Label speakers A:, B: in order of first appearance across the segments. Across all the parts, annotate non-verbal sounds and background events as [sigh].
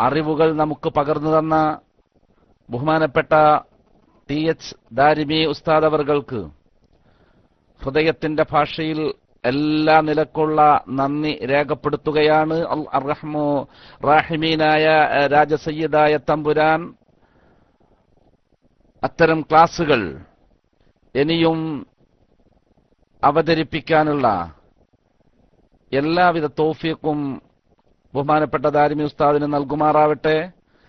A: അറിവുകൾ നമുക്ക് പകർന്നു തന്ന ബഹുമാനപ്പെട്ട ടി എച്ച് ദാരിമി ഉസ്താദ് അവർക്ക് ഹൃദയത്തിന്റെ ഭാഷയിൽ എല്ലാ നിലക്കുള്ള നന്ദി രേഖപ്പെടുത്തുകയാണ്. അർറഹ്മു റാഹിമീനായ രാജസയ്യിദായ തമ്പുരാൻ. അത്തരം ക്ലാസുകൾ ഇനിയും അവതരിപ്പിക്കാനുള്ള എല്ലാവിധ തോഫിയക്കും ബഹുമാനപ്പെട്ട ദാരിമി ഉസ്താദിന് നൽകുമാറാവട്ടെ.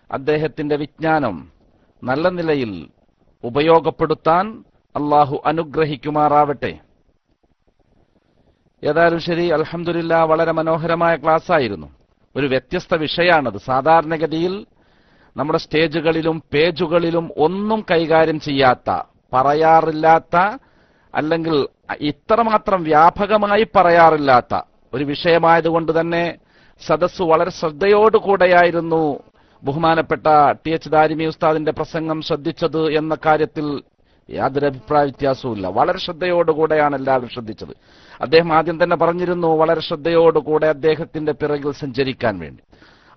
A: അദ്ദേഹത്തിന്റെ വിജ്ഞാനം നല്ല നിലയിൽ ഉപയോഗപ്പെടുത്താൻ അള്ളാഹു അനുഗ്രഹിക്കുമാറാവട്ടെ. ഏതായാലും ശരി അലഹമില്ല വളരെ മനോഹരമായ ക്ലാസ് ആയിരുന്നു ഒരു വ്യത്യസ്ത വിഷയമാണത് സാധാരണഗതിയിൽ നമ്മുടെ സ്റ്റേജുകളിലും പേജുകളിലും ഒന്നും കൈകാര്യം ചെയ്യാത്ത പറയാറില്ലാത്ത അല്ലെങ്കിൽ ഇത്രമാത്രം വ്യാപകമായി പറയാറില്ലാത്ത ഒരു വിഷയമായതുകൊണ്ട് തന്നെ സദസ്സ് വളരെ ശ്രദ്ധയോടുകൂടെയായിരുന്നു ബഹുമാനപ്പെട്ട ടി എച്ച് ദാരിമി ഉസ്താദിന്റെ പ്രസംഗം ശ്രദ്ധിച്ചത് എന്ന കാര്യത്തിൽ യാതൊരു അഭിപ്രായ വ്യത്യാസവുമില്ല. വളരെ ശ്രദ്ധയോടുകൂടെയാണ് എല്ലാവരും ശ്രദ്ധിച്ചത്. അദ്ദേഹം ആദ്യം തന്നെ പറഞ്ഞിരുന്നു വളരെ ശ്രദ്ധയോടുകൂടെ അദ്ദേഹത്തിന്റെ പിറകിൽ സഞ്ചരിക്കാൻ വേണ്ടി.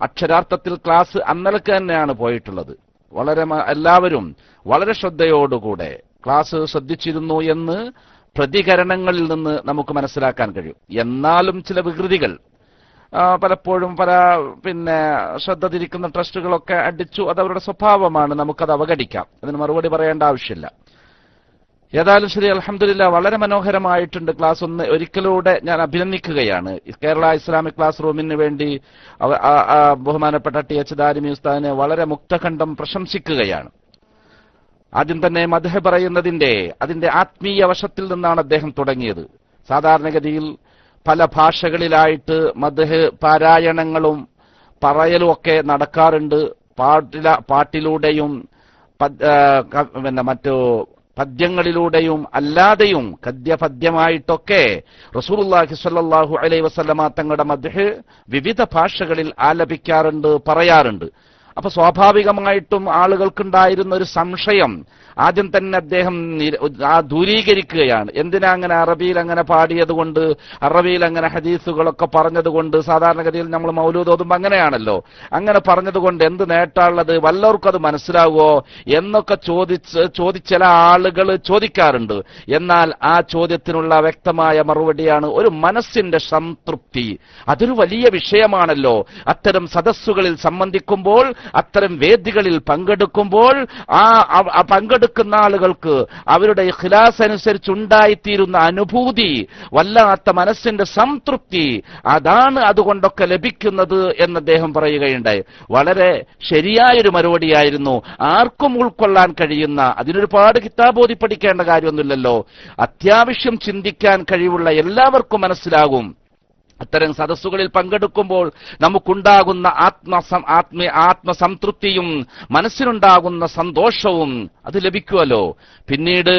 A: അക്ഷരാർത്ഥത്തിൽ ക്ലാസ് അന്നലക്ക് തന്നെയാണ് പോയിട്ടുള്ളത്. വളരെ എല്ലാവരും വളരെ ശ്രദ്ധയോടുകൂടെ ക്ലാസ് ശ്രദ്ധിച്ചിരുന്നു എന്ന് പ്രതികരണങ്ങളിൽ നിന്ന് നമുക്ക് മനസ്സിലാക്കാൻ കഴിയും. എന്നാലും ചില വികൃതികൾ പലപ്പോഴും പല പിന്നെ ശ്രദ്ധ തിരിക്കുന്ന ട്രസ്റ്റുകളൊക്കെ അടിച്ചു അത് അവരുടെ സ്വഭാവമാണ് നമുക്കത് അവഗണിക്കാം. അതിന് മറുപടി പറയേണ്ട ആവശ്യമില്ല. ഏതായാലും ശരി അലഹമില്ല വളരെ മനോഹരമായിട്ടുണ്ട് ക്ലാസ് ഒന്ന്. ഒരിക്കലൂടെ ഞാൻ അഭിനന്ദിക്കുകയാണ്. കേരള ഇസ്ലാമിക് ക്ലാസ് റൂമിന് വേണ്ടി ബഹുമാനപ്പെട്ട ടി എച്ച് ദാരിമി ഉസ്താദിനെ വളരെ മുക്തഖണ്ഡം പ്രശംസിക്കുകയാണ്. ആദ്യം തന്നെ മധുഹ പറയുന്നതിന്റെ അതിന്റെ ആത്മീയ വശത്തിൽ നിന്നാണ് അദ്ദേഹം തുടങ്ങിയത്. സാധാരണഗതിയിൽ പല ഭാഷകളിലായിട്ട് മധ് പാരായണങ്ങളും പറയലും ഒക്കെ നടക്കാറുണ്ട്. പാട്ടില പാട്ടിലൂടെയും പിന്നെ മറ്റു പദ്യങ്ങളിലൂടെയും അല്ലാതെയും ഗദ്യപദ്യമായിട്ടൊക്കെ റസൂലുള്ളാഹി സ്വല്ലല്ലാഹു അലൈ വസല്ലമ തങ്ങളുടെ മദ്ഹ് വിവിധ ഭാഷകളിൽ ആലപിക്കാറുണ്ട് പറയാറുണ്ട്. അപ്പൊ സ്വാഭാവികമായിട്ടും ആളുകൾക്കുണ്ടായിരുന്ന ഒരു സംശയം. ആദ്യം തന്നെ അദ്ദേഹം ദൂരീകരിക്കുകയാണ്. എന്തിനാ അങ്ങനെ അറബിയിൽ അങ്ങനെ പാടിയതുകൊണ്ട് അറബിയിൽ അങ്ങനെ ഹദീസുകളൊക്കെ പറഞ്ഞതുകൊണ്ട് സാധാരണഗതിയിൽ നമ്മൾ മൗലൂദ് ഓതുമ്പോൾ അങ്ങനെയാണല്ലോ. അങ്ങനെ പറഞ്ഞതുകൊണ്ട് എന്ത് നേട്ടാനുള്ളത് വല്ലവർക്കും അത് മനസ്സിലാവുമോ എന്നൊക്കെ ചോദിച്ച് ചോദിച്ച ചില ആളുകൾ ചോദിക്കാറുണ്ട്. എന്നാൽ ആ ചോദ്യത്തിനുള്ള വ്യക്തമായ മറുപടിയാണ് ഒരു മനസ്സിന്റെ സംതൃപ്തി. അതൊരു വലിയ വിഷയമാണല്ലോ. അത്തരം സദസ്സുകളിൽ സംബന്ധിക്കുമ്പോൾ അത്തരം വേദികളിൽ പങ്കെടുക്കുമ്പോൾ ആ പങ്കെടുക്കുന്ന ആളുകൾക്ക് അവരുടെ ഖിലാസ് അനുസരിച്ച് ഉണ്ടായിത്തീരുന്ന അനുഭൂതി വല്ലാത്ത മനസ്സിന്റെ സംതൃപ്തി അതാണ് അതുകൊണ്ടൊക്കെ ലഭിക്കുന്നത് എന്ന് അദ്ദേഹം പറയുകയുണ്ടായി. വളരെ ശരിയായൊരു മറുപടിയായിരുന്നു. ആർക്കും ഉൾക്കൊള്ളാൻ കഴിയുന്ന അതിനൊരുപാട് കിതാബോധി പഠിക്കേണ്ട കാര്യമൊന്നുമില്ലല്ലോ. അത്യാവശ്യം ചിന്തിക്കാൻ കഴിവുള്ള എല്ലാവർക്കും മനസ്സിലാകും. അത്തരം സദസ്സുകളിൽ പങ്കെടുക്കുമ്പോൾ നമുക്കുണ്ടാകുന്ന ആത്മ ആത്മീയ ആത്മസംതൃപ്തിയും മനസ്സിനുണ്ടാകുന്ന സന്തോഷവും അത് ലഭിക്കുമല്ലോ പിന്നീട്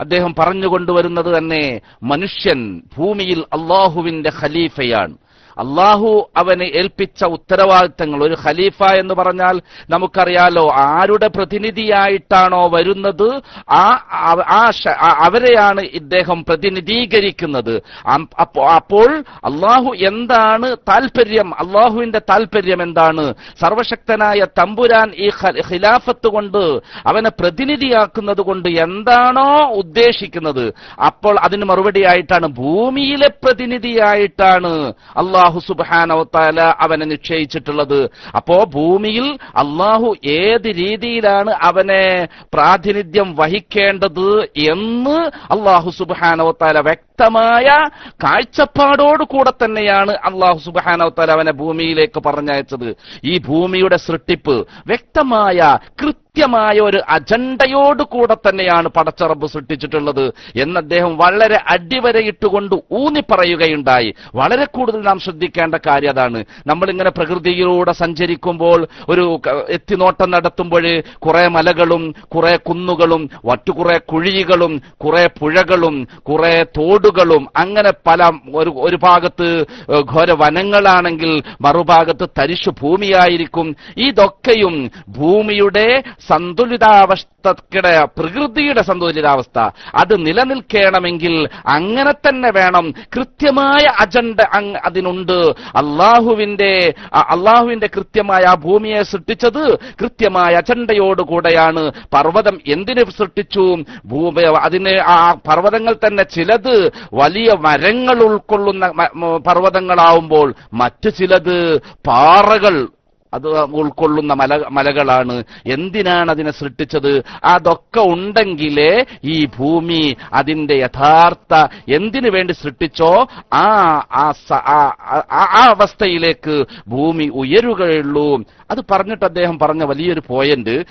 A: അദ്ദേഹം പറഞ്ഞുകൊണ്ടുവരുന്നത് തന്നെ മനുഷ്യൻ ഭൂമിയിൽ അള്ളാഹുവിന്റെ ഖലീഫയാണ്. അള്ളാഹു അവന് ഏൽപ്പിച്ച ഉത്തരവാദിത്തങ്ങൾ. ഒരു ഖലീഫ എന്ന് പറഞ്ഞാൽ നമുക്കറിയാലോ ആരുടെ പ്രതിനിധിയായിട്ടാണോ വരുന്നത്? ആ അവരെയാണ് ഇദ്ദേഹം പ്രതിനിധീകരിക്കുന്നത്. അപ്പോൾ അള്ളാഹു എന്താണ് താല്പര്യം അള്ളാഹുവിന്റെ താല്പര്യം എന്താണ്? സർവശക്തനായ തമ്പുരാൻ ഈ ഖിലാഫത്ത് കൊണ്ട് അവനെ പ്രതിനിധിയാക്കുന്നത് കൊണ്ട് എന്താണോ ഉദ്ദേശിക്കുന്നത്? അപ്പോൾ അതിന് മറുപടിയായിട്ടാണ് ഭൂമിയിലെ പ്രതിനിധിയായിട്ടാണ് അള്ളാഹു സുബാനവത്താല അവനെ നിശ്ചയിച്ചിട്ടുള്ളത്. അപ്പോ ഭൂമിയിൽ അള്ളാഹു ഏത് രീതിയിലാണ് അവനെ പ്രാതിനിധ്യം വഹിക്കേണ്ടത് എന്ന് അള്ളാഹു സുബാനവത്താല വ്യക്തമായ കാഴ്ചപ്പാടോട് കൂടെ തന്നെയാണ് അള്ളാഹു സുബാനവത്താൽ അവനെ ഭൂമിയിലേക്ക് പറഞ്ഞയച്ചത്. ഈ ഭൂമിയുടെ സൃഷ്ടിപ്പ് വ്യക്തമായ കൃത്യമായ ഒരു അജണ്ടയോട് കൂടെ തന്നെയാണ് പടച്ചറബ് സൃഷ്ടിച്ചിട്ടുള്ളത് എന്ന് അദ്ദേഹം വളരെ അടിവരയിട്ടുകൊണ്ട് ഊന്നി പറയുകയുണ്ടായി. വളരെ കൂടുതൽ നാം ശ്രദ്ധിക്കേണ്ട കാര്യം അതാണ്. നമ്മളിങ്ങനെ പ്രകൃതിയിലൂടെ സഞ്ചരിക്കുമ്പോൾ ഒരു എത്തിനോട്ടം നടത്തുമ്പോൾ കുറെ മലകളും കുറെ കുന്നുകളും മറ്റു കുറെ കുഴികളും കുറെ പുഴകളും കുറെ തോടുകളും അങ്ങനെ പല ഒരു ഒരു ഭാഗത്ത് ഘോര വനങ്ങളാണെങ്കിൽ മറുഭാഗത്ത് തരിശു ഭൂമിയായിരിക്കും ഇതൊക്കെയും ഭൂമിയുടെ സന്തുലിതാവസ്ഥ സൃഷ്ടാവസ്ഥയുടെ പ്രകൃതിയുടെ സന്തുലിതാവസ്ഥ. അത് നിലനിൽക്കണമെങ്കിൽ അങ്ങനെ തന്നെ വേണം. കൃത്യമായ അജണ്ട അതിനുണ്ട്. അള്ളാഹുവിന്റെ അള്ളാഹുവിന്റെ കൃത്യമായ ആ ഭൂമിയെ സൃഷ്ടിച്ചത് കൃത്യമായ അജണ്ടയോടുകൂടെയാണ്. പർവതം എന്തിനു സൃഷ്ടിച്ചു? ഭൂമി അതിന് ആ പർവതങ്ങൾ തന്നെ ചിലത് വലിയ മരങ്ങൾ ഉൾക്കൊള്ളുന്ന പർവതങ്ങളാവുമ്പോൾ മറ്റു ചിലത് പാറകൾ അത് ഉൾക്കൊള്ളുന്ന മല മലകളാണ്. എന്തിനാണ് അതിനെ സൃഷ്ടിച്ചത്? അതൊക്കെ ഉണ്ടെങ്കിലേ ഈ ഭൂമി അതിന്റെ യഥാർത്ഥ എന്തിനു വേണ്ടി സൃഷ്ടിച്ചോ? ആ ആ അവസ്ഥയിലേക്ക് ഭൂമി ഉയരുകയുള്ളൂ. അത് പറഞ്ഞിട്ട് അദ്ദേഹം പറഞ്ഞ വലിയൊരു പോയിന്റ്.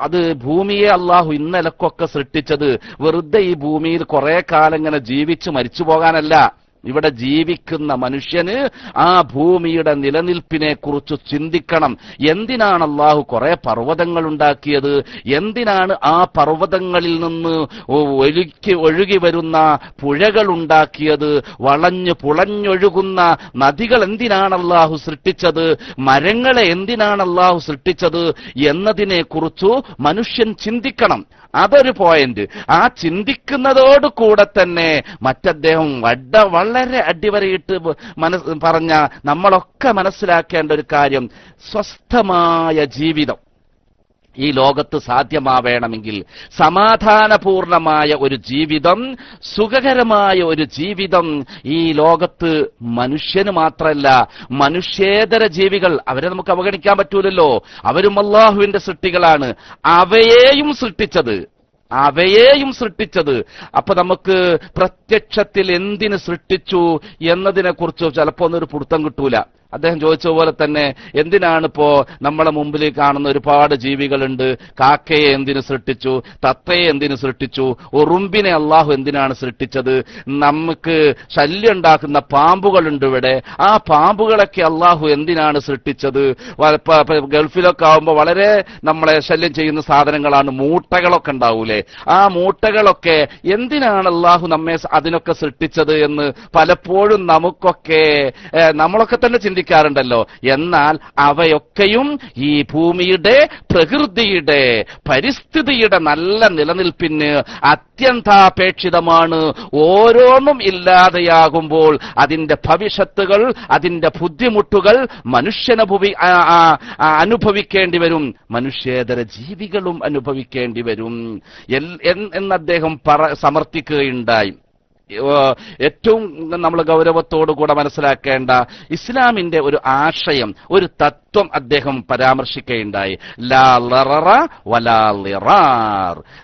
A: അത് ഭൂമിയെ അള്ളാഹു ഇന്നലക്കൊക്കെ സൃഷ്ടിച്ചത് വെറുതെ ഈ ഭൂമിയിൽ കുറെ കാലം ഇങ്ങനെ ജീവിച്ച് മരിച്ചു പോകാനല്ല. ഇവിടെ ജീവിക്കുന്ന മനുഷ്യന് ആ ഭൂമിയുടെ നിലനിൽപ്പിനെ കുറിച്ച് ചിന്തിക്കണം. എന്തിനാണ് അള്ളാഹു കുറെ പർവതങ്ങൾ ഉണ്ടാക്കിയത് എന്തിനാണ് ആ പർവതങ്ങളിൽ നിന്ന് ഒഴുക്കി ഒഴുകി വരുന്ന പുഴകൾ ഉണ്ടാക്കിയത് വളഞ്ഞു പുളഞ്ഞൊഴുകുന്ന നദികൾ എന്തിനാണ് അള്ളാഹു സൃഷ്ടിച്ചത്? മരങ്ങളെ എന്തിനാണ് അള്ളാഹു സൃഷ്ടിച്ചത്? എന്നതിനെ കുറിച്ചു മനുഷ്യൻ ചിന്തിക്കണം. അതൊരു പോയിന്റ് ആ ചിന്തിക്കുന്നതോടുകൂടെ തന്നെ മറ്റദ്ദേഹം വഡ വളരെ അടിവരയിട്ട് മനസ് പറഞ്ഞ നമ്മളൊക്കെ മനസ്സിലാക്കേണ്ട ഒരു കാര്യം സ്വസ്ഥമായ ജീവിതം ഈ ലോകത്ത് സാധ്യമാവേണമെങ്കിൽ സമാധാനപൂർണമായ ഒരു ജീവിതം സുഖകരമായ ഒരു ജീവിതം ഈ ലോകത്ത് മനുഷ്യന് മാത്രമല്ല മനുഷ്യേതര ജീവികൾ അവരെ നമുക്ക് അവഗണിക്കാൻ പറ്റൂലല്ലോ. അവരും അള്ളാഹുവിന്റെ സൃഷ്ടികളാണ്. അവയെയും സൃഷ്ടിച്ചത്. അവയെയും സൃഷ്ടിച്ചത്. അപ്പൊ നമുക്ക് പ്രത്യക്ഷത്തിൽ എന്തിന് സൃഷ്ടിച്ചു എന്നതിനെ കുറിച്ച് ചിലപ്പോ ഒന്നൊരു പിടുത്തം കിട്ടൂല. അദ്ദേഹം ചോദിച്ച പോലെ തന്നെ എന്തിനാണിപ്പോ നമ്മളെ മുമ്പിൽ കാണുന്ന ഒരുപാട് ജീവികളുണ്ട്? കാക്കയെ എന്തിനു സൃഷ്ടിച്ചു? തത്തയെ എന്തിനു സൃഷ്ടിച്ചു? ഉറുമ്പിനെ അള്ളാഹു എന്തിനാണ് സൃഷ്ടിച്ചത്? നമുക്ക് ശല്യം ഉണ്ടാക്കുന്ന പാമ്പുകളുണ്ട് ഇവിടെ. ആ പാമ്പുകളൊക്കെ അള്ളാഹു എന്തിനാണ് സൃഷ്ടിച്ചത്? ഗൾഫിലൊക്കെ ആവുമ്പോൾ വളരെ നമ്മളെ ശല്യം ചെയ്യുന്ന സാധനങ്ങളാണ് മൂട്ടകളൊക്കെ ഉണ്ടാവൂലേ? ആ മൂട്ടകളൊക്കെ എന്തിനാണ് അള്ളാഹു നമ്മെ അതിനൊക്കെ സൃഷ്ടിച്ചത് എന്ന് പലപ്പോഴും നമുക്കൊക്കെ നമ്മളൊക്കെ തന്നെ ചിന്തിക്കാറുണ്ടല്ലോ. എന്നാൽ അവയൊക്കെയും ഈ ഭൂമിയുടെ പ്രകൃതിയുടെ പരിസ്ഥിതിയുടെ നല്ല നിലനിൽപ്പിന് അത്യന്താപേക്ഷിതമാണ്. ഓരോന്നും ഇല്ലാതെയാകുമ്പോൾ അതിന്റെ ഭവിഷ്യത്തുകൾ അതിന്റെ ബുദ്ധിമുട്ടുകൾ മനുഷ്യനഭുവി അനുഭവിക്കേണ്ടി വരും. മനുഷ്യേതര ജീവികളും അനുഭവിക്കേണ്ടി വരും. എന്ന് അദ്ദേഹം പറ സമർത്ഥിക്കുകയുണ്ടായി. ഏറ്റവും നമ്മൾ ഗൗരവത്തോടു കൂടെ മനസ്സിലാക്കേണ്ട ഇസ്ലാമിന്റെ ഒരു ആശയം ഒരു തത്വം അദ്ദേഹം പരാമർശിക്കുകയുണ്ടായി.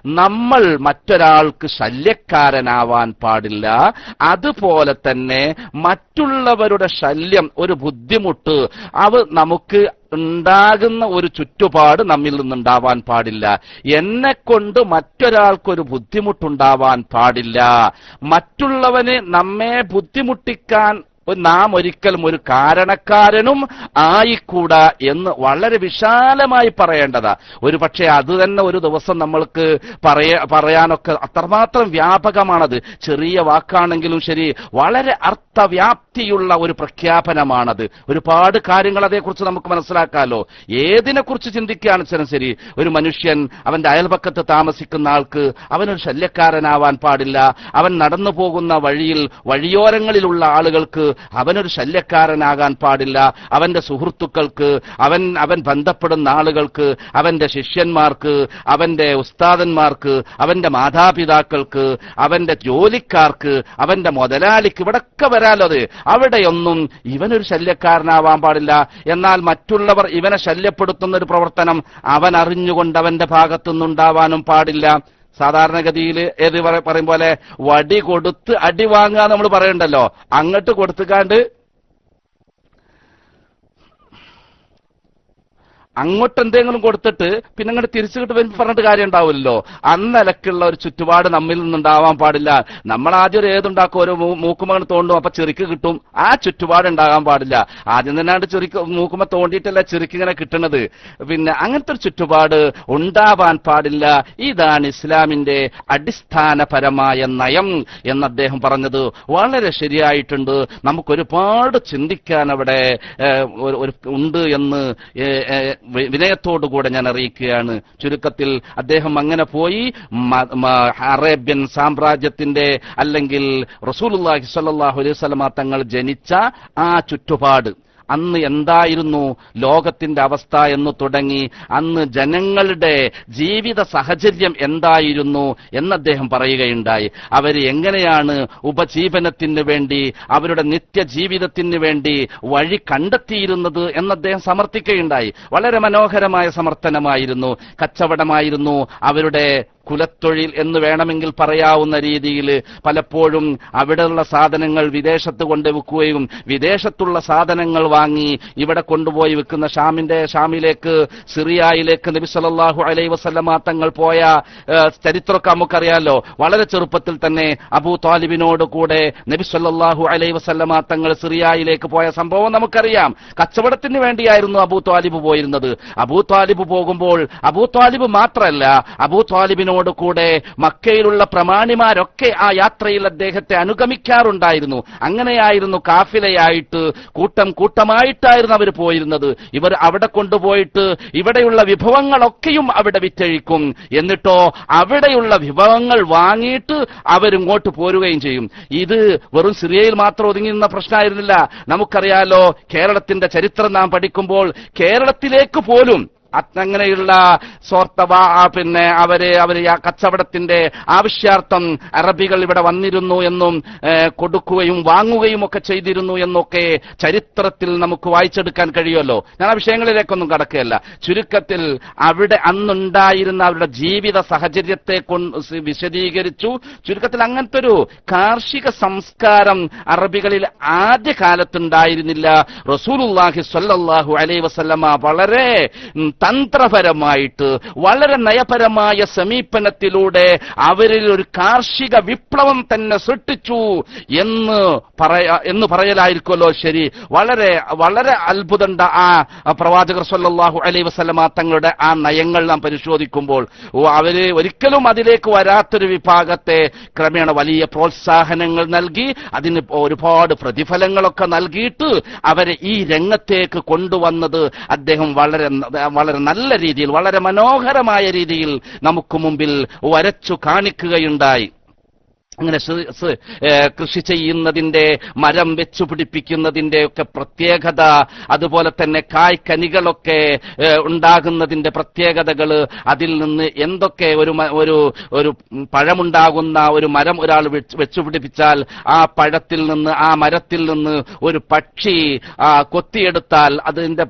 A: നമ്മൾ മറ്റൊരാൾക്ക് ശല്യക്കാരനാവാൻ പാടില്ല. അതുപോലെ തന്നെ മറ്റുള്ളവരുടെ ശല്യം ഒരു ബുദ്ധിമുട്ട്. അവ നമുക്ക് ഉണ്ടാകുന്ന ഒരു ചുറ്റുപാട് നമ്മിൽ നിന്നുണ്ടാവാൻ പാടില്ല. എന്നെ കൊണ്ട് മറ്റൊരാൾക്കൊരു ബുദ്ധിമുട്ടുണ്ടാവാൻ പാടില്ല. മറ്റുള്ളവനെ നമ്മെ ബുദ്ധിമുട്ടിക്കാൻ നാം ഒരിക്കലും ഒരു കാരണക്കാരനും ആയിക്കൂടാ എന്ന് വളരെ വിശാലമായി പറയേണ്ടതാ. ഒരു പക്ഷേ അത് തന്നെ ഒരു ദിവസം നമ്മൾക്ക് പറയ പറയാനൊക്കെ അത്രമാത്രം വ്യാപകമാണത്. ചെറിയ വാക്കാണെങ്കിലും ശരി വളരെ അർത്ഥവ്യാപ്തിയുള്ള ഒരു പ്രഖ്യാപനമാണത്. ഒരുപാട് കാര്യങ്ങൾ അതേക്കുറിച്ച് നമുക്ക് മനസ്സിലാക്കാമല്ലോ ഏതിനെക്കുറിച്ച് ചിന്തിക്കുകയാണെന്ന് ശരി? ഒരു മനുഷ്യൻ അവന്റെ അയൽപക്കത്ത് താമസിക്കുന്ന ആൾക്ക് അവനൊരു ശല്യക്കാരനാവാൻ പാടില്ല. അവൻ നടന്നു പോകുന്ന വഴിയിൽ വഴിയോരങ്ങളിലുള്ള ആളുകൾക്ക് അവനൊരു ശല്യക്കാരനാകാൻ പാടില്ല. അവന്റെ സുഹൃത്തുക്കൾക്ക് അവൻ അവൻ ബന്ധപ്പെടുന്ന ആളുകൾക്ക് അവന്റെ ശിഷ്യന്മാർക്ക് അവന്റെ ഉസ്താദന്മാർക്ക് അവന്റെ മാതാപിതാക്കൾക്ക് അവന്റെ ജോലിക്കാർക്ക് അവന്റെ മുതലാളിക്ക് ഇവിടൊക്കെ വരാലോ അത്. അവിടെയൊന്നും ഇവനൊരു ശല്യക്കാരനാവാൻ പാടില്ല. എന്നാൽ മറ്റുള്ളവർ ഇവനെ ശല്യപ്പെടുത്തുന്ന ഒരു പ്രവർത്തനം അവൻ അറിഞ്ഞുകൊണ്ട് അവന്റെ ഭാഗത്തുനിന്നുണ്ടാവാനും പാടില്ല. സാധാരണഗതിയിൽ ഏത് പറ- പറയും പോലെ വടി കൊടുത്ത് അടി വാങ്ങുക നമ്മൾ പറയണ്ടല്ലോ അങ്ങോട്ട് കൊടുത്തുകാണ്ട് അങ്ങോട്ട് എന്തെങ്കിലും കൊടുത്തിട്ട് പിന്നെ അങ്ങോട്ട് തിരിച്ചു കിട്ടുമ്പോൾ പറഞ്ഞിട്ട് കാര്യം ഉണ്ടാവില്ലല്ലോ അന്നലക്കുള്ള ഒരു ചുറ്റുപാട് നമ്മിൽ നിന്നുണ്ടാവാൻ പാടില്ല. നമ്മൾ ആദ്യം ഒരു ഏതുണ്ടാക്കും ഒരു മൂക്കുമകൻ തോണ്ടും അപ്പൊ ചെറുക്ക് കിട്ടും. ആ ചുറ്റുപാട് ഉണ്ടാകാൻ പാടില്ല. ആദ്യം തന്നെയാണ് ചെറുക്ക് മൂക്കുമ തോണ്ടിയിട്ടല്ല ചെറുക്ക് ഇങ്ങനെ കിട്ടുന്നത് പിന്നെ അങ്ങനത്തെ ഒരു ചുറ്റുപാട് ഉണ്ടാവാൻ പാടില്ല. ഇതാണ് ഇസ്ലാമിന്റെ അടിസ്ഥാനപരമായ നയം എന്ന് അദ്ദേഹം പറഞ്ഞത്. വളരെ ശരിയായിട്ടുണ്ട്. നമുക്കൊരുപാട് ചിന്തിക്കാൻ അവിടെ ഉണ്ട് എന്ന് വിനയത്തോടുകൂടെ ഞാൻ അറിയിക്കുകയാണ്. ചുരുക്കത്തിൽ അദ്ദേഹം അങ്ങനെ പോയി അറേബ്യൻ സാമ്രാജ്യത്തിന്റെ അല്ലെങ്കിൽ റസൂലുള്ളാഹി സല്ലാഹു അലൈഹി സ്വലമ തങ്ങൾ ജനിച്ച ആ ചുറ്റുപാട്. അന്ന് എന്തായിരുന്നു ലോകത്തിന്റെ അവസ്ഥ എന്ന് തുടങ്ങി അന്ന് ജനങ്ങളുടെ ജീവിത സാഹചര്യം എന്തായിരുന്നു എന്ന് അദ്ദേഹം പറയുകയുണ്ടായി. അവർ എങ്ങനെയാണ് ഉപജീവനത്തിന് വേണ്ടി അവരുടെ നിത്യജീവിതത്തിന് വേണ്ടി വഴി കണ്ടെത്തിയിരുന്നത് എന്ന് അദ്ദേഹം സമർത്ഥിക്കുകയുണ്ടായി. വളരെ മനോഹരമായ സമർത്ഥനമായിരുന്നു. കച്ചവടമായിരുന്നു. അവരുടെ കുലത്തൊഴിൽ എന്ന് വേണമെങ്കിൽ പറയാവുന്ന രീതിയിൽ പലപ്പോഴും അവിടെയുള്ള സാധനങ്ങൾ വിദേശത്ത് കൊണ്ടുവെക്കുകയും വിദേശത്തുള്ള സാധനങ്ങൾ വാങ്ങി ഇവിടെ കൊണ്ടുപോയി വെക്കുന്ന ഷാമിന്റെ ഷാമിലേക്ക് സിറിയയിലേക്ക് നബി സല്ലല്ലാഹു അലൈഹി വസല്ലമ തങ്ങൾ പോയ ചരിത്രമൊക്കെ നമുക്കറിയാലോ. വളരെ ചെറുപ്പത്തിൽ തന്നെ അബൂ താലിബിനോട് കൂടെ നബി സല്ലല്ലാഹു അലൈഹി വസല്ലമ തങ്ങൾ സിറിയയിലേക്ക് പോയ സംഭവം നമുക്കറിയാം. കച്ചവടത്തിന് വേണ്ടിയായിരുന്നു അബൂ താലിബ് പോയിരുന്നത്. അബൂ താലിബ് പോകുമ്പോൾ അബൂ താലിബ് മാത്രമല്ല അബൂ താലിബിനോട് കൂടെ മക്കയിലുള്ള പ്രമാണിമാരൊക്കെ ആ യാത്രയിൽ അദ്ദേഹത്തെ അനുഗമിക്കാറുണ്ടായിരുന്നു. അങ്ങനെയായിരുന്നു കാഫിലയായിട്ട് കൂട്ടം കൂട്ടം കൂട്ടമായിട്ടായിരുന്നു അവർ പോയിരുന്നത്. ഇവർ അവിടെ കൊണ്ടുപോയിട്ട് ഇവിടെയുള്ള വിഭവങ്ങളൊക്കെയും അവിടെ വിറ്റഴിക്കും. എന്നിട്ടോ അവിടെയുള്ള വിഭവങ്ങൾ വാങ്ങിയിട്ട് അവരിങ്ങോട്ട് പോരുകയും ചെയ്യും. ഇത് വെറും സിറിയയിൽ മാത്രം ഒതുങ്ങി നിന്ന പ്രശ്നമായിരുന്നില്ല. നമുക്കറിയാലോ കേരളത്തിന്റെ ചരിത്രം നാം പഠിക്കുമ്പോൾ കേരളത്തിലേക്ക് പോലും അങ്ങനെയുള്ള സ്വർത്തവ ആ പിന്നെ അവരെ അവർ ആ കച്ചവടത്തിന്റെ ആവശ്യാർത്ഥം അറബികൾ ഇവിടെ വന്നിരുന്നു എന്നും കൊടുക്കുകയും വാങ്ങുകയും ഒക്കെ ചെയ്തിരുന്നു എന്നൊക്കെ ചരിത്രത്തിൽ നമുക്ക് വായിച്ചെടുക്കാൻ കഴിയുമല്ലോ. ഞാൻ ആ വിഷയങ്ങളിലേക്കൊന്നും കടക്കുകയല്ല. ചുരുക്കത്തിൽ അവിടെ അന്നുണ്ടായിരുന്ന അവരുടെ ജീവിത സാഹചര്യത്തെ വിശദീകരിച്ചു. ചുരുക്കത്തിൽ അങ്ങനത്തെ ഒരു കാർഷിക സംസ്കാരം അറബികളിൽ ആദ്യ കാലത്തുണ്ടായിരുന്നില്ല റസൂലുല്ലാഹി സ്വല്ലല്ലാഹു അലൈ വസല്ലമ വളരെ തന്ത്രപരമായിട്ട് വളരെ നയപരമായ സമീപനത്തിലൂടെ അവരിൽ ഒരു കാർഷിക വിപ്ലവം തന്നെ സൃഷ്ടിച്ചു എന്ന് പറയാ എന്ന് പറയലായിരിക്കുമല്ലോ ശരി. വളരെ വളരെ അത്ഭുതണ്ട ആ പ്രവാചകർ സല്ലാഹു അലൈ വസല്ലമ തങ്ങളുടെ ആ നയങ്ങൾ നാം പരിശോധിക്കുമ്പോൾ. അവർ ഒരിക്കലും അതിലേക്ക് വരാത്തൊരു വിഭാഗത്തെ ക്രമേണ വലിയ പ്രോത്സാഹനങ്ങൾ നൽകി അതിന് ഒരുപാട് പ്രതിഫലങ്ങളൊക്കെ നൽകിയിട്ട് അവരെ ഈ രംഗത്തേക്ക് കൊണ്ടുവന്നത് അദ്ദേഹം വളരെ വളരെ നല്ല രീതിയിൽ വളരെ മനോഹരമായ രീതിയിൽ നമുക്ക് മുമ്പിൽ വരച്ചു കാണിക്കുകയുണ്ടായി. അങ്ങനെ കൃഷി ചെയ്യുന്നതിന്റെ മരം വെച്ചു പിടിപ്പിക്കുന്നതിന്റെ ഒക്കെ പ്രത്യേകത അതുപോലെ തന്നെ കായ്ക്കനികളൊക്കെ ഉണ്ടാകുന്നതിന്റെ പ്രത്യേകതകൾ അതിൽ നിന്ന് എന്തൊക്കെ ഒരു ഒരു ഒരു പഴമുണ്ടാകുന്ന ഒരു മരം ഒരാൾ വെച്ചു പിടിപ്പിച്ചാൽ ആ പഴത്തിൽ നിന്ന് ആ മരത്തിൽ നിന്ന് ഒരു പക്ഷി കൊത്തിയെടുത്താൽ അതിന്റെ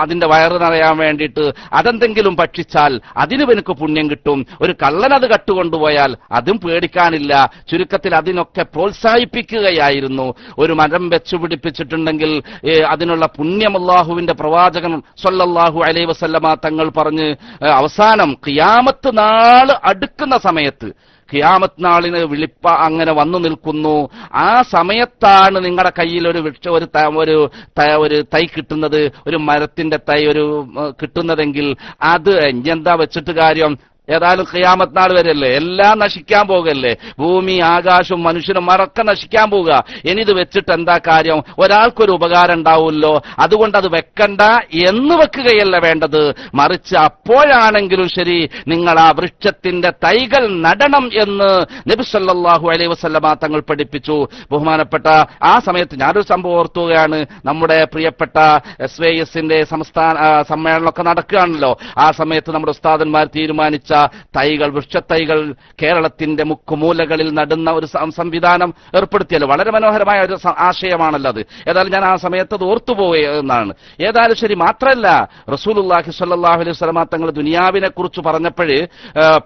A: അതിന്റെ വയറ് നിറയാൻ വേണ്ടിയിട്ട് അതെന്തെങ്കിലും ഭക്ഷിച്ചാൽ അതിന് എനിക്ക് പുണ്യം കിട്ടും. ഒരു കള്ളൻ അത് കട്ടുകൊണ്ടുപോയാൽ അതും പേടിക്കാനില്ല. ചുരുക്കത്തിൽ അതിനൊക്കെ പ്രോത്സാഹിപ്പിക്കുകയായിരുന്നു. ഒരു മരം വെച്ചു പിടിപ്പിച്ചിട്ടുണ്ടെങ്കിൽ അതിനുള്ള പുണ്യം അള്ളാഹുവിന്റെ പ്രവാചകൻ സൊല്ലാഹു അലൈ വസല്ലമ തങ്ങൾ പറഞ്ഞ് അവസാനം ഖിയാമത്ത് നാൾ അടുക്കുന്ന സമയത്ത് ഖിയാമത്ത് നാളിന് വിളിപ്പ അങ്ങനെ വന്നു നിൽക്കുന്നു. ആ സമയത്താണ് നിങ്ങളുടെ കയ്യിൽ ഒരു വൃക്ഷ ഒരു ഒരു ഒരു തൈ കിട്ടുന്നത്. ഒരു മരത്തിന്റെ തൈ ഒരു കിട്ടുന്നതെങ്കിൽ അത് എന്താ വെച്ചിട്ട് കാര്യം? ഏതായാലും ഖിയാമത്ത് നാൾ വരല്ലേ എല്ലാം നശിക്കാൻ പോകല്ലേ? ഭൂമി ആകാശവും മനുഷ്യനും മറക്കെ നശിക്കാൻ പോവുക. ഇനി ഇത് വെച്ചിട്ട് എന്താ കാര്യം? ഒരാൾക്കൊരു ഉപകാരം ഉണ്ടാവുമല്ലോ. അതുകൊണ്ട് അത് വെക്കണ്ട എന്ന് വെക്കുകയല്ല വേണ്ടത്. മറിച്ച് അപ്പോഴാണെങ്കിലും ശരി നിങ്ങൾ ആ വൃക്ഷത്തിന്റെ തൈകൾ നടണം എന്ന് നബി സല്ലല്ലാഹു അലൈഹി വസല്ലമ തങ്ങൾ പഠിപ്പിച്ചു. ബഹുമാനപ്പെട്ട ആ സമയത്ത് ഞാനൊരു സംഭവം ഓർത്തുകയാണ്. നമ്മുടെ പ്രിയപ്പെട്ട എസ് വൈ എസിന്റെ സംസ്ഥാന സമ്മേളനമൊക്കെ നടക്കുകയാണല്ലോ. ആ സമയത്ത് നമ്മുടെ ഉസ്താദന്മാർ തീരുമാനിച്ച തൈകൾ വൃക്ഷത്തൈകൾ കേരളത്തിന്റെ മുക്കുമൂലകളിൽ നടുന്ന ഒരു സംവിധാനം ഏർപ്പെടുത്തിയല്ലോ വളരെ മനോഹരമായ ഒരു ആശയമാണല്ലോ അത്. ഏതായാലും ഞാൻ ആ സമയത്ത് അത് ഓർത്തുപോയെന്നാണ് ഏതായാലും ശരി മാത്രമല്ല റസൂലുള്ളാഹി സ്വല്ലല്ലാഹു അലൈഹി സ്വലമാ തങ്ങൾ ദുനിയാവിനെ കുറിച്ച് പറഞ്ഞപ്പോഴ്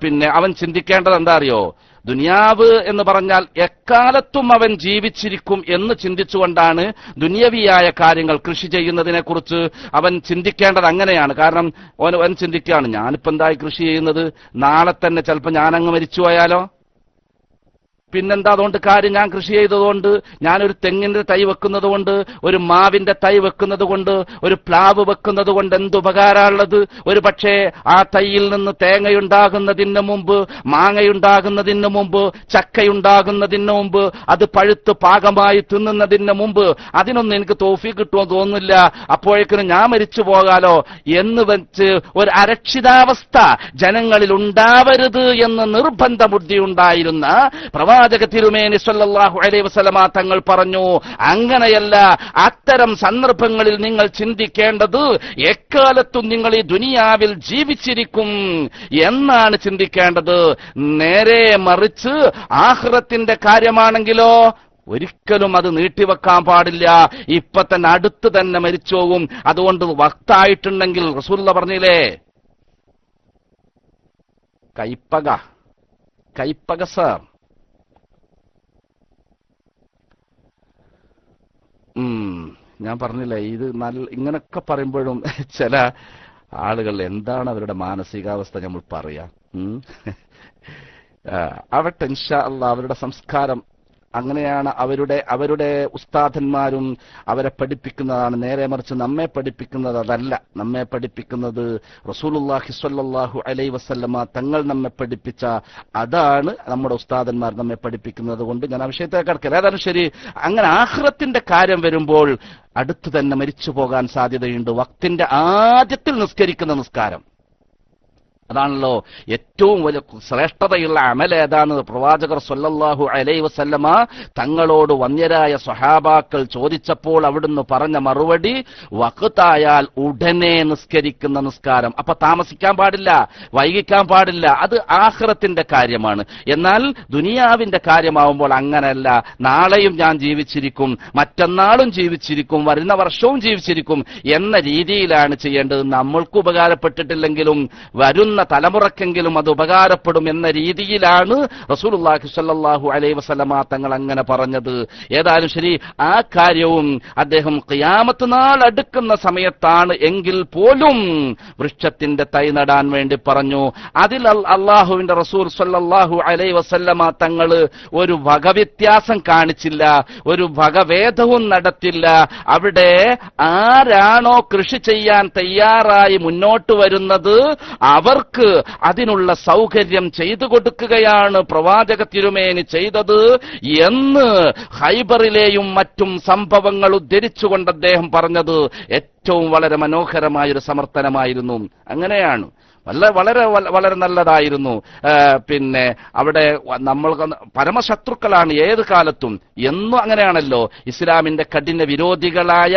A: പിന്നെ അവൻ ചിന്തിക്കേണ്ടത് എന്താ അറിയോ? ദുനിയാവ് എന്ന് പറഞ്ഞാൽ എക്കാലത്തും അവൻ ജീവിച്ചിരിക്കും എന്ന് ചിന്തിച്ചുകൊണ്ടാണ് ദുനിയവിയായ കാര്യങ്ങൾ കൃഷി ചെയ്യുന്നതിനെക്കുറിച്ച് അവൻ ചിന്തിക്കേണ്ടത് അങ്ങനെയാണ്. കാരണം അവൻ ചിന്തിക്കുകയാണ് ഞാനിപ്പോ എന്തായി കൃഷി ചെയ്യുന്നത്? നാളെ തന്നെ ചിലപ്പോൾ ഞാനങ്ങ് മരിച്ചു പോയാലോ? പിന്നെന്താ അതുകൊണ്ട് കാര്യം ഞാൻ കൃഷി ചെയ്തതുകൊണ്ട് ഞാനൊരു തെങ്ങിന്റെ തൈ വെക്കുന്നത് കൊണ്ട് ഒരു മാവിന്റെ തൈ വെക്കുന്നത് കൊണ്ട് ഒരു പ്ലാവ് വെക്കുന്നത് കൊണ്ട് എന്തുപകാരമുള്ളത് ഒരു പക്ഷേ ആ തൈയിൽ നിന്ന് തേങ്ങയുണ്ടാകുന്നതിന് മുമ്പ് മാങ്ങയുണ്ടാകുന്നതിന് മുമ്പ് ചക്കയുണ്ടാകുന്നതിന് മുമ്പ് അത് പഴുത്ത് പാകമായി തിന്നുന്നതിന് മുമ്പ് അതിനൊന്നും എനിക്ക് തോഫി കിട്ടുമോ തോന്നുന്നില്ല. അപ്പോഴേക്കും ഞാൻ മരിച്ചു പോകാലോ എന്ന് വെച്ച് ഒരു അരക്ഷിതാവസ്ഥ ജനങ്ങളിൽ ഉണ്ടാവരുത് എന്ന് നിർബന്ധ ബുദ്ധി ഉണ്ടായിരുന്ന പ്രവാചക തിരുമേനി സല്ലാഹു അലൈ വസല്ലമ തങ്ങൾ പറഞ്ഞു അങ്ങനെയല്ല അത്തരം സന്ദർഭങ്ങളിൽ നിങ്ങൾ ചിന്തിക്കേണ്ടത് എക്കാലത്തും നിങ്ങൾ ഈ ദുനിയാവിൽ ജീവിച്ചിരിക്കും എന്നാണ് ചിന്തിക്കേണ്ടത്. നേരെ മറിച്ച് ആഹ്റത്തിന്റെ കാര്യമാണെങ്കിലോ ഒരിക്കലും അത് നീട്ടിവെക്കാൻ പാടില്ല. ഇപ്പൊ തന്നെ അടുത്ത് തന്നെ മരിച്ചോവും അതുകൊണ്ട് വക്തായിട്ടുണ്ടെങ്കിൽ റസൂല്ല പറഞ്ഞില്ലേ കൈപ്പക കൈപ്പക സാർ ഞാൻ പറഞ്ഞില്ലേ ഇത് നല്ല ഇങ്ങനൊക്കെ പറയുമ്പോഴും [laughs] ചില ആളുകൾ എന്താണ് അവരുടെ മാനസികാവസ്ഥ നമ്മൾ പറയാ ഉം. [laughs] ടെൻഷ അല്ലാ അവരുടെ സംസ്കാരം അങ്ങനെയാണ് അവരുടെ അവരുടെ ഉസ്താദന്മാരും അവരെ പഠിപ്പിക്കുന്നതാണ്. നേരെ മറിച്ച് നമ്മെ പഠിപ്പിക്കുന്നത് അതല്ല. നമ്മെ പഠിപ്പിക്കുന്നത് റസൂലുള്ളാഹി സ്വല്ലല്ലാഹു അലൈ വസല്ലമ തങ്ങൾ നമ്മെ പഠിപ്പിച്ച അതാണ് നമ്മുടെ ഉസ്താദന്മാർ നമ്മെ പഠിപ്പിക്കുന്നത് കൊണ്ട് ഞാൻ ആ വിഷയത്തെ കിടക്കില്ല ഏതായാലും ശരി അങ്ങനെ ആഹ്റത്തിന്റെ കാര്യം വരുമ്പോൾ അടുത്തു തന്നെ മരിച്ചു പോകാൻ സാധ്യതയുണ്ട്. വക്തിന്റെ ആദ്യത്തിൽ നിസ്കരിക്കുന്ന നിസ്കാരം. അതാണല്ലോ ഏറ്റവും വലിയ ശ്രേഷ്ഠതയുള്ള അമൽ ഏതാണ് പ്രവാചകർ സൊല്ലാഹു അലൈ വസല്ലമ തങ്ങളോട് വന്യരായ സ്വഹാബാക്കൾ ചോദിച്ചപ്പോൾ അവിടുന്ന് പറഞ്ഞ മറുപടി വക്കുത്തായാൽ ഉടനെ നിസ്കരിക്കുന്ന നിസ്കാരം. അപ്പൊ താമസിക്കാൻ പാടില്ല വൈകിക്കാൻ പാടില്ല അത് ആഹ്റത്തിന്റെ കാര്യമാണ്. എന്നാൽ ദുനിയാവിന്റെ കാര്യമാവുമ്പോൾ അങ്ങനെയല്ല നാളെയും ഞാൻ ജീവിച്ചിരിക്കും മറ്റന്നാളും ജീവിച്ചിരിക്കും വരുന്ന വർഷവും ജീവിച്ചിരിക്കും എന്ന രീതിയിലാണ് ചെയ്യേണ്ടത്. നമ്മൾക്ക് ഉപകാരപ്പെട്ടിട്ടില്ലെങ്കിലും വരുന്ന തലമുറക്കെങ്കിലും അത് ഉപകാരപ്പെടും എന്ന രീതിയിലാണ് റസൂലുള്ളാഹി സല്ലാഹു അലൈ വസല്ലമ തങ്ങൾ അങ്ങനെ പറഞ്ഞത്. ഏതായാലും ശരി ആ കാര്യവും അദ്ദേഹം ക്യാമത്ത് നാൾ അടുക്കുന്ന സമയത്താണ് എങ്കിൽ പോലും വൃക്ഷത്തിന്റെ തൈ നടാൻ വേണ്ടി പറഞ്ഞു. അതിൽ അള്ളാഹുവിന്റെ റസൂൽ സല്ലാഹു അലൈ വസല്ലമ തങ്ങൾ ഒരു വകവ്യത്യാസം കാണിച്ചില്ല ഒരു വകഭേദവും നടത്തില്ല. അവിടെ ആരാണോ കൃഷി ചെയ്യാൻ തയ്യാറായി മുന്നോട്ട് വരുന്നത് അവർക്ക് അതിനുള്ള സൗകര്യം ചെയ്തു കൊടുക്കുകയാണ് പ്രവാചക തിരുമേനി ചെയ്തത് എന്ന് ഹൈബറിലെയും മറ്റും സംഭവങ്ങൾ ഉദ്ധരിച്ചുകൊണ്ട് അദ്ദേഹം പറഞ്ഞത് ഏറ്റവും വളരെ മനോഹരമായൊരു സമർത്ഥനമായിരുന്നു. അങ്ങനെയാണ്. വളരെ വളരെ വളരെ നല്ലതായിരുന്നു. പിന്നെ അവിടെ നമ്മൾ പരമശത്രുക്കളാണ് ഏത് കാലത്തും. എന്നും അങ്ങനെയാണല്ലോ. ഇസ്ലാമിന്റെ കഠിന വിരോധികളായ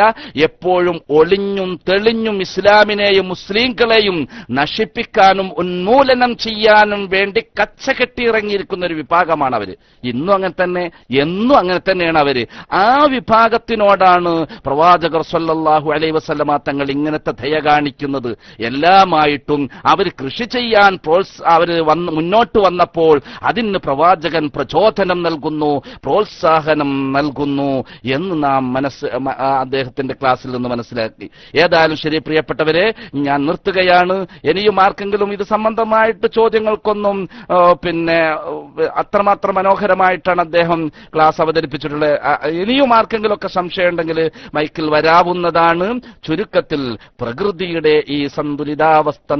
A: എപ്പോഴും ഒളിഞ്ഞും തെളിഞ്ഞും ഇസ്ലാമിനെയും മുസ്ലിംകളെയും നശിപ്പിക്കാനും ഉന്മൂലനം ചെയ്യാനും വേണ്ടി കച്ച കെട്ടിയിറങ്ങിയിരിക്കുന്ന ഒരു വിഭാഗമാണ് അവർ ഇന്നും അങ്ങനെ തന്നെ എന്നും അങ്ങനെ തന്നെയാണ് അവർ ആ വിഭാഗത്തിനോടാണ് പ്രവാചകർ സല്ലാഹു അലൈഹി വസല്ലമ തങ്ങൾ ഇങ്ങനത്തെ ദയ കാണിക്കുന്നത്. എല്ലാമായിട്ടും അവർ കൃഷി ചെയ്യാൻ അവർ വന്ന് മുന്നോട്ട് വന്നപ്പോൾ അതിന് പ്രവാചകൻ പ്രചോദനം നൽകുന്നു പ്രോത്സാഹനം നൽകുന്നു എന്ന് നാം മനസ്സ് അദ്ദേഹത്തിന്റെ ക്ലാസ്സിൽ നിന്ന് മനസ്സിലാക്കി. ഏതായാലും ശരി പ്രിയപ്പെട്ടവരെ ഞാൻ നിർത്തുകയാണ്. ഇനിയും ആർക്കെങ്കിലും ഇത് സംബന്ധമായിട്ട് ചോദ്യങ്ങൾക്കൊന്നും പിന്നെ അത്രമാത്രം മനോഹരമായിട്ടാണ് അദ്ദേഹം ക്ലാസ് അവതരിപ്പിച്ചിട്ടുള്ളത്. ഇനിയും ആർക്കെങ്കിലും ഒക്കെ സംശയം ഉണ്ടെങ്കിൽ മൈക്കിൽ വരാവുന്നതാണ്. ചുരുക്കത്തിൽ പ്രകൃതിയുടെ ഈ സന്തുലിതാവസ്ഥ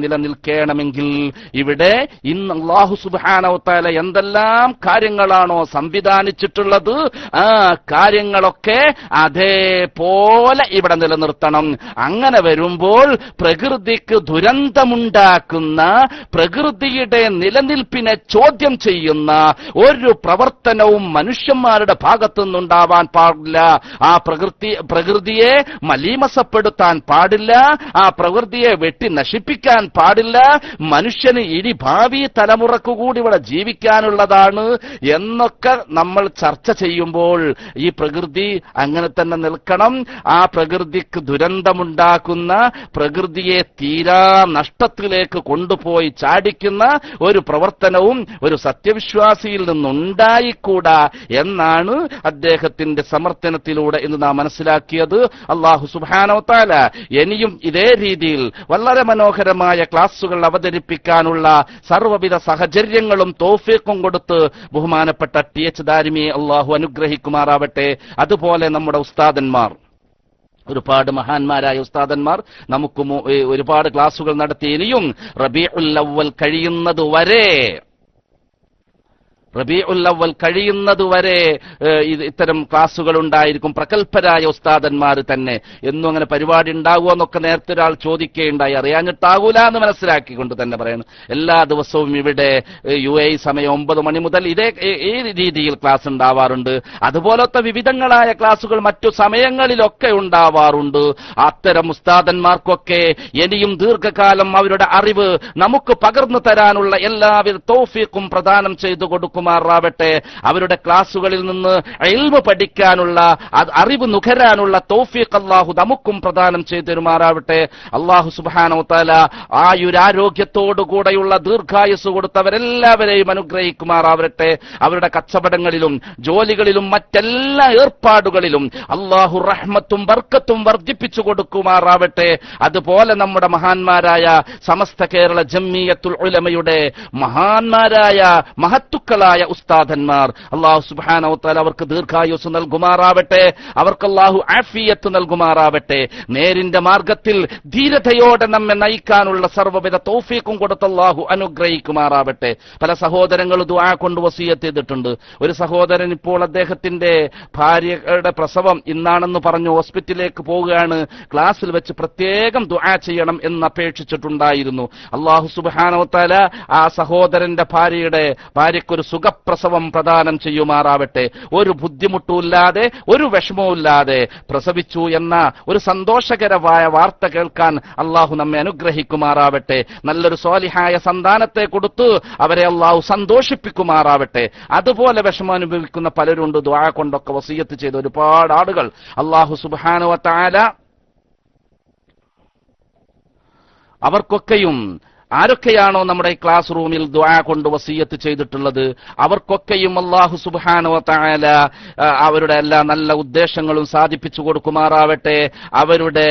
A: നിലനിൽക്കണമെങ്കിൽ ഇവിടെ ഇന്ന് അള്ളാഹു സുബാനവത്താല എന്തെല്ലാം കാര്യങ്ങളാണോ സംവിധാനിച്ചിട്ടുള്ളത്? ആ കാര്യങ്ങളൊക്കെ അതേപോലെ ഇവിടെ നിലനിർത്തണം. അങ്ങനെ വരുമ്പോൾ പ്രകൃതിക്ക് ദുരന്തമുണ്ടാക്കുന്ന പ്രകൃതിയുടെ നിലനിൽപ്പിനെ ചോദ്യം ചെയ്യുന്ന ഒരു പ്രവർത്തനവും മനുഷ്യന്മാരുടെ ഭാഗത്തു നിന്നുണ്ടാവാൻ പാടില്ല. ആ പ്രകൃതി പ്രകൃതിയെ മലീമസപ്പെടുത്താൻ പാടില്ല. ആ പ്രകൃതിയെ വെട്ടി നശിപ്പിക്കാൻ പാടില്ല. മനുഷ്യന് ഇനി ഭാവി തലമുറയ്ക്ക് കൂടി ഇവിടെ ജീവിക്കാനുള്ളതാണ് എന്നൊക്കെ നമ്മൾ ചർച്ച ചെയ്യുമ്പോൾ ഈ പ്രകൃതി അങ്ങനെ തന്നെ നിൽക്കണം. ആ പ്രകൃതിക്ക് ദുരന്തമുണ്ടാക്കുന്ന പ്രകൃതിയെ തീരാ നഷ്ടത്തിലേക്ക് കൊണ്ടുപോയി ചാടിക്കുന്ന ഒരു പ്രവർത്തനവും ഒരു സത്യവിശ്വാസിയിൽ നിന്നുണ്ടായിക്കൂടാ എന്നാണ് അദ്ദേഹത്തിന്റെ സമർത്ഥനത്തിലൂടെ എന്ന് നാം മനസ്സിലാക്കിയത്. അള്ളാഹു സുബാനോത്താല ഇനിയും ഇതേ രീതിയിൽ വളരെ മനോഹരമായ ക്ലാസുകൾ അവതരിപ്പിക്കാനുള്ള സർവവിധ സഹചര്യങ്ങളും തോഫീക്കും കൊടുത്ത് ബഹുമാനപ്പെട്ട ടി എച്ച് ദാരിമിയെ അള്ളാഹു അനുഗ്രഹിക്കുമാറാവട്ടെ. അതുപോലെ നമ്മുടെ ഉസ്താദന്മാർ. ഒരുപാട് മഹാന്മാരായ ഉസ്താദന്മാർ നമുക്ക് ഒരുപാട് ക്ലാസുകൾ നടത്തി. ഇനിയും റബീഉൽ അവൽ കഴിയുന്നത് വരെ റബീഉൽ അവൽ കഴിയുന്നത് വരെ ഏ, ഇത്തരം ക്ലാസുകൾ ഉണ്ടായിരിക്കും. പ്രഗത്ഭരായ ഉസ്താദന്മാർ തന്നെ. എന്നും അങ്ങനെ പരിപാടി ഉണ്ടാകുമോ എന്നൊക്കെ നേരത്തെ ഒരാൾ ചോദിക്കുകയുണ്ടായി അറിയാഞ്ഞിട്ടാകൂല എന്ന് മനസ്സിലാക്കിക്കൊണ്ട് തന്നെ പറയുന്നു എല്ലാ ദിവസവും ഇവിടെ യു എ സമയം ഒമ്പത് മണി മുതൽ ഇതേ ഈ- രീതിയിൽ ക്ലാസ് ഉണ്ടാവാറുണ്ട്. അതുപോലത്തെ വിവിധങ്ങളായ ക്ലാസുകൾ മറ്റു സമയങ്ങളിലൊക്കെ ഉണ്ടാവാറുണ്ട്. അത്തരം ഉസ്താദന്മാർക്കൊക്കെ ഇനിയും ദീർഘകാലം അവരുടെ അറിവ് നമുക്ക് പകർന്നു തരാനുള്ള എല്ലാവിധ തോഫീക്കും പ്രദാനം ചെയ്തു കൊടുക്കുമാറാവട്ടെ അവരുടെ ക്ലാസുകളിൽ നിന്ന് എൽമ പഠിക്കാനുള്ള അറിവ് നുകരാനുള്ള തോഫീഖ് അള്ളാഹു നമുക്കും പ്രദാനം ചെയ്തു തരുമാറാവട്ടെ. അള്ളാഹു സുബാനോ താല ആയുരാരോഗ്യത്തോടുകൂടെയുള്ള ദീർഘായുസ് കൊടുത്തവരെല്ലാവരെയും അനുഗ്രഹിക്കുമാറാവട്ടെ. അവരുടെ കച്ചവടങ്ങളിലും ജോലികളിലും മറ്റെല്ലാ ഏർപ്പാടുകളിലും അള്ളാഹു റഹ്മത്തും വർക്കത്തും വർദ്ധിപ്പിച്ചു കൊടുക്കുമാറാവട്ടെ. അതുപോലെ നമ്മുടെ മഹാന്മാരായ സമസ്ത കേരള ജമ്മിയത്തുൽ ഉലമയുടെ മഹാന്മാരായ മഹത്തുക്കളായ ഉസ്താദന്മാർ. അള്ളാഹു സുബാനവത്താൽ അവർക്ക് ദീർഘായുസ് നൽകുമാറാവട്ടെ. അവർക്ക് അള്ളാഹു ആഫിയത്ത് നൽകുമാറാവട്ടെ. നേരിന്റെ മാർഗത്തിൽ ധീരതയോടെ നമ്മെ നയിക്കാനുള്ള സർവവിധ തോഫീക്കും കൊടുത്ത് അള്ളാഹു അനുഗ്രഹിക്കുമാറാവട്ടെ. പല സഹോദരങ്ങൾ ദുആ കൊണ്ട് വസീയത്ത് ചെയ്തിട്ടുണ്ട്. ഒരു സഹോദരൻ ഇപ്പോൾ അദ്ദേഹത്തിന്റെ ഭാര്യയുടെ പ്രസവം ഇന്നാണെന്ന് പറഞ്ഞു ഹോസ്പിറ്റലിലേക്ക് പോവുകയാണ്. ക്ലാസ്സിൽ വെച്ച് പ്രത്യേകം ദുആ ചെയ്യണം എന്ന് അപേക്ഷിച്ചിട്ടുണ്ടായിരുന്നു. അള്ളാഹു സുബാനോത്താല ആ സഹോദരന്റെ ഭാര്യയുടെ ഭാര്യയ്ക്കൊരു സുഖപ്രസവം പ്രദാനം ചെയ്യുമാറാവട്ടെ. ഒരു ബുദ്ധിമുട്ടുമില്ലാതെ ഒരു വിഷമവുമില്ലാതെ പ്രസവിച്ചു എന്ന ഒരു സന്തോഷകരമായ വാർത്ത കേൾക്കാൻ അള്ളാഹു നമ്മെ അനുഗ്രഹിക്കുമാറാവട്ടെ. നല്ലൊരു സ്വാലിഹായ സന്താനത്തെ കൊടുത്തു അവരെ അള്ളാഹു സന്തോഷിപ്പിക്കുമാറാവട്ടെ. അതുപോലെ വിഷമം അനുഭവിക്കുന്ന പലരുണ്ട്. ദ്വാ കൊണ്ടൊക്കെ വസീയത്ത് ചെയ്ത ഒരുപാട് ആളുകൾ. അള്ളാഹു സുബാനുവ താല അവർക്കൊക്കെയും ആരൊക്കെയാണോ നമ്മുടെ ക്ലാസ് റൂമിൽ ദ്വാ കൊണ്ട് വസീയത്ത് ചെയ്തിട്ടുള്ളത്? അവർക്കൊക്കെയും അള്ളാഹു സുബാനോ താല അവരുടെ എല്ലാ നല്ല ഉദ്ദേശങ്ങളും സാധിപ്പിച്ചു കൊടുക്കുമാറാവട്ടെ. അവരുടെ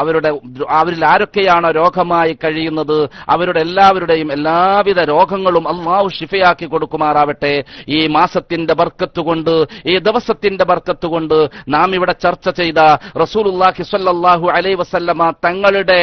A: അവരുടെ അവരിൽ ആരൊക്കെയാണോ രോഗമായി കഴിയുന്നത്? അവരുടെ എല്ലാവരുടെയും എല്ലാവിധ രോഗങ്ങളും അള്ളാഹു ഷിഫയാക്കി കൊടുക്കുമാറാവട്ടെ. ഈ മാസത്തിന്റെ ബർക്കത്ത് കൊണ്ട് ഈ ദിവസത്തിന്റെ ബർക്കത്ത് കൊണ്ട് നാം ഇവിടെ ചർച്ച ചെയ്ത റസൂലുള്ളാഹി സ്വല്ലല്ലാഹു അലൈ വസല്ലമ തങ്ങളുടെ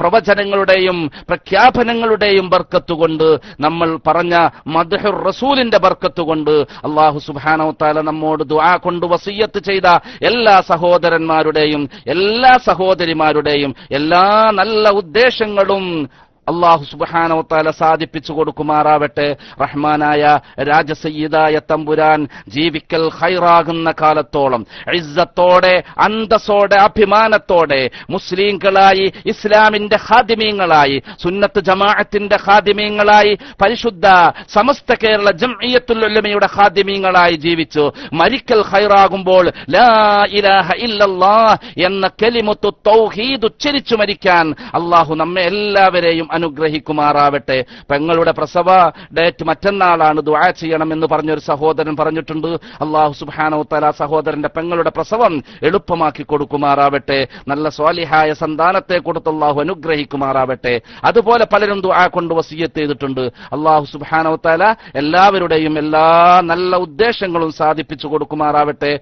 A: പ്രവചനങ്ങളുടെയും പ്രഖ്യാപനങ്ങളുടെയും ബർക്കത്ത് കൊണ്ട് നമ്മൾ പറഞ്ഞ മദ്ഹുർ റസൂലിന്റെ ബർക്കത്ത് കൊണ്ട് അള്ളാഹു സുബ്ഹാനഹു താല നമ്മോട് ദുആ കൊണ്ട് വസീയത്ത് ചെയ്ത എല്ലാ സഹോദരന്മാരുടെയും എല്ലാ സഹോദരിമാരുടെയും എല്ലാ നല്ല ഉദ്ദേശങ്ങളും അള്ളാഹു സുബാനോത്താല താല സാധിപ്പിച്ചു കൊടുക്കുമാറാവട്ടെ. റഹ്മാനായ രാജസയ്യിദായ തമ്പുരാൻ ജീവിക്കൽ ഹൈറാകുന്ന കാലത്തോളം ഇസ്സത്തോടെ അന്തസ്സോടെ അഭിമാനത്തോടെ മുസ്ലിങ്ങളായി ഇസ്ലാമിന്റെ ഹാദിമീങ്ങളായി സുന്നത്ത് ജമാഅത്തിന്റെ ഹാദിമീങ്ങളായി പരിശുദ്ധ സമസ്ത കേരള ജംഇയത്തുല്ലമയുടെ ഹാദിമീങ്ങളായി ജീവിച്ചു. മരിക്കൽ ഹൈറാകുമ്പോൾ ലാ ഇലാഹ എന്ന കെലിമുത്തു തൗഹീദ് ഉച്ചരിച്ചു മരിക്കാൻ അള്ളാഹു നമ്മെ എല്ലാവരെയും അനുഗ്രഹിക്കുമാറാവട്ടെ. പെങ്ങളുടെ പ്രസവ ഡേറ്റ് മറ്റന്നാളാണ്. ദുആ ചെയ്യണം എന്ന് പറഞ്ഞൊരു സഹോദരൻ പറഞ്ഞിട്ടുണ്ട്. അള്ളാഹു സുബാനോ തല സഹോദരന്റെ പെങ്ങളുടെ പ്രസവം എളുപ്പമാക്കി കൊടുക്കുമാറാവട്ടെ. നല്ല സ്വാലിഹായ സന്താനത്തെ കൊടുത്ത് അള്ളാഹു അനുഗ്രഹിക്കുമാറാവട്ടെ. അതുപോലെ പലരും ദുആ കൊണ്ട് വസീയത്ത് ചെയ്തിട്ടുണ്ട്. അള്ളാഹു സുബാനോ തല എല്ലാവരുടെയും എല്ലാ നല്ല ഉദ്ദേശങ്ങളും സാധിപ്പിച്ചു കൊടുക്കുമാറാവട്ടെ.